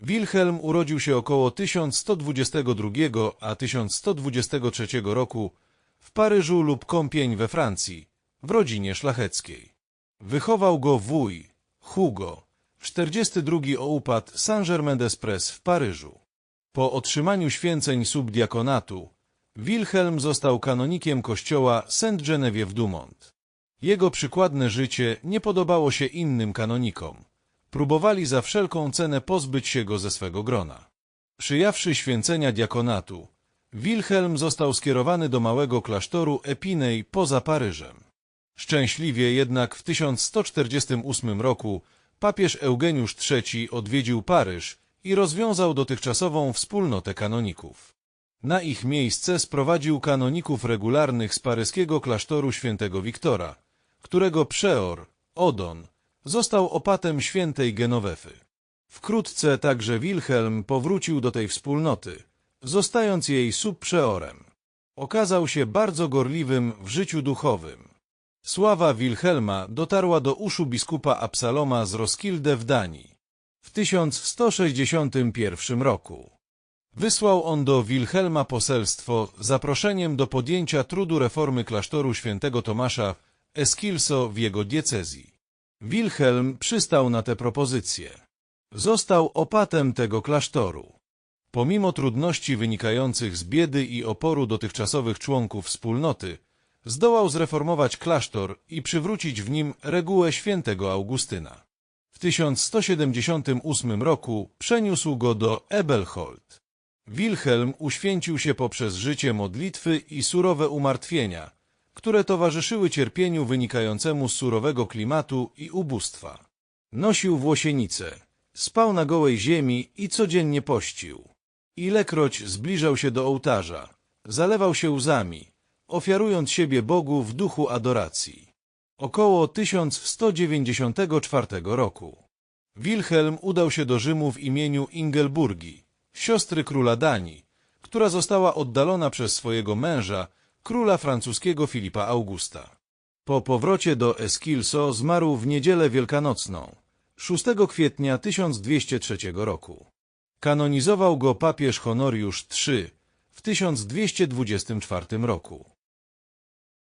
Wilhelm urodził się około 1122 a 1123 roku w Paryżu lub Compiègne we Francji, w rodzinie szlacheckiej. Wychował go wuj, Hugo, 42 oupat Saint-Germain-des-Prés w Paryżu. Po otrzymaniu święceń subdiakonatu, Wilhelm został kanonikiem kościoła Saint-Geneviève-du-Mont. Jego przykładne życie nie podobało się innym kanonikom. Próbowali za wszelką cenę pozbyć się go ze swego grona. Przyjawszy święcenia diakonatu, Wilhelm został skierowany do małego klasztoru Epinei poza Paryżem. Szczęśliwie jednak w 1148 roku papież Eugeniusz III odwiedził Paryż i rozwiązał dotychczasową wspólnotę kanoników. Na ich miejsce sprowadził kanoników regularnych z paryskiego klasztoru świętego Wiktora, którego przeor, Odon, został opatem świętej Genowefy. Wkrótce także Wilhelm powrócił do tej wspólnoty, zostając jej subprzeorem. Okazał się bardzo gorliwym w życiu duchowym. Sława Wilhelma dotarła do uszu biskupa Absaloma z Roskilde w Danii w 1161 roku. Wysłał on do Wilhelma poselstwo z zaproszeniem do podjęcia trudu reformy klasztoru świętego Tomasza Eskilso w jego diecezji. Wilhelm przystał na tę propozycję. Został opatem tego klasztoru. Pomimo trudności wynikających z biedy i oporu dotychczasowych członków wspólnoty, zdołał zreformować klasztor i przywrócić w nim regułę świętego Augustyna. W 1178 roku przeniósł go do Ebelhold. Wilhelm uświęcił się poprzez życie modlitwy i surowe umartwienia, które towarzyszyły cierpieniu wynikającemu z surowego klimatu i ubóstwa. Nosił włosienice, spał na gołej ziemi i codziennie pościł. Ilekroć zbliżał się do ołtarza, zalewał się łzami, ofiarując siebie Bogu w duchu adoracji. Około 1194 roku Wilhelm udał się do Rzymu w imieniu Ingelburgi, siostry króla Danii, która została oddalona przez swojego męża, króla francuskiego Filipa Augusta. Po powrocie do Eskilso zmarł w niedzielę wielkanocną, 6 kwietnia 1203 roku. Kanonizował go papież Honoriusz III w 1224 roku.